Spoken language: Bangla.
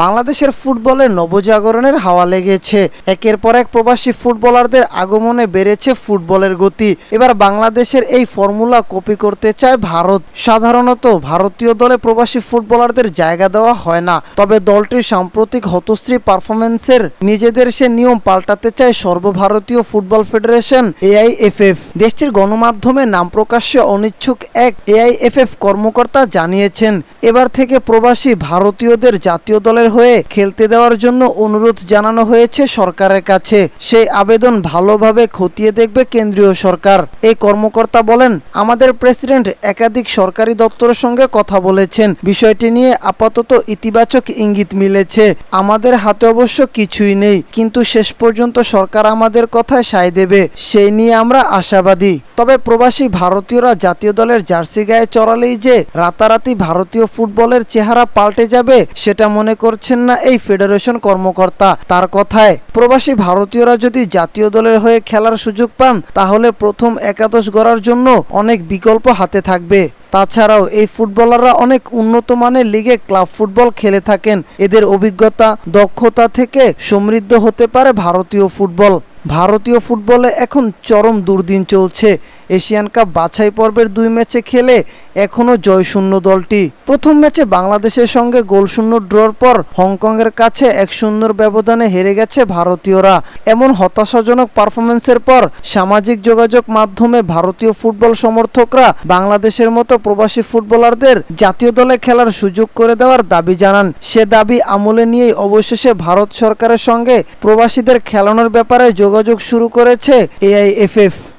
বাংলাদেশের ফুটবলের নবজাগরণের হাওয়া লেগেছে। একের পর এক প্রবাসী ফুটবলারদের আগমনে বেড়েছে ফুটবলের গতি। এবার বাংলাদেশের এই ফর্মুলা কপি করতে চায় ভারত। সাধারণত ভারতীয় দলে প্রবাসী ফুটবলারদের জায়গা দেওয়া হয় না। তবে দলটির সাম্প্রতিক হতশ্রী পারফরমেন্সের নিজেদের সে নিয়ম পাল্টাতে চায় সর্বভারতীয় ফুটবল ফেডারেশন এআইএফএফ। দেশটির গণমাধ্যমে নাম প্রকাশ্যে অনিচ্ছুক এক এআইএফএফ কর্মকর্তা জানিয়েছেন, এবার থেকে প্রবাসী ভারতীয়দের জাতীয় দলের হয়ে খেলতে দেওয়ার জন্য অনুরোধ জানানো হয়েছে সরকারের কাছে। সেই আবেদন ভালোভাবে খতিয়ে দেখবে কেন্দ্রীয় সরকার। এই কর্মকর্তা বলেন, আমাদের প্রেসিডেন্ট একাধিক সরকারি দপ্তরের সঙ্গে কথা বলেছেন। বিষয়টি নিয়ে আপাতত ইতিবাচক ইঙ্গিত মিলেছে। আমাদের হাতে অবশ্য কিছুই নেই। কিন্তু শেষ পর্যন্ত সরকার আমাদের কথায় সায় দেবে। সেই নিয়ে আমরা আশাবাদী। তবে প্রবাসী ভারতীয়রা জাতীয় দলের জার্সি গায়ে চড়ালেই যে রাতারাতি ভারতীয় ফুটবলের চেহারা পাল্টে যাবে, সেটা মনে করছেন না এই ফেডারেশন কর্মকর্তা। তার কথায়, প্রবাসী ভারতীয়রা যদি জাতীয় দলের হয়ে খেলার সুযোগ পান, তাহলে প্রথম একাদশ গড়ার জন্য অনেক বিকল্প হাতে থাকবে। তাছাড়াও এই ফুটবলাররা অনেক উন্নত মানের লিগে ক্লাব ফুটবল খেলে থাকেন। এদের অভিজ্ঞতা, দক্ষতা থেকে সমৃদ্ধ হতে পারে ভারতীয় ফুটবল। ভারতীয় ফুটবলে এখন চরম দুর্দিন চলছে। এশিয়ান কাপ বাছাই পর্বের দুই ম্যাচে খেলে এখনও জয়শূন্য দলটি। প্রথম ম্যাচে বাংলাদেশের সঙ্গে গোলশূন্য ড্রর পর হংকংয়ের কাছে এক শূন্যর ব্যবধানে হেরে গেছে ভারতীয়রা। এমন হতাশাজনক পারফরমেন্সের পর সামাজিক যোগাযোগ মাধ্যমে ভারতীয় ফুটবল সমর্থকরা বাংলাদেশের মতো প্রবাসী ফুটবলারদের জাতীয় দলে খেলার সুযোগ করে দেওয়ার দাবি জানান। সে দাবি আমলে নিয়েই অবশেষে ভারত সরকারের সঙ্গে প্রবাসীদের খেলানোর ব্যাপারে যোগাযোগ শুরু করেছে এআইএফএফ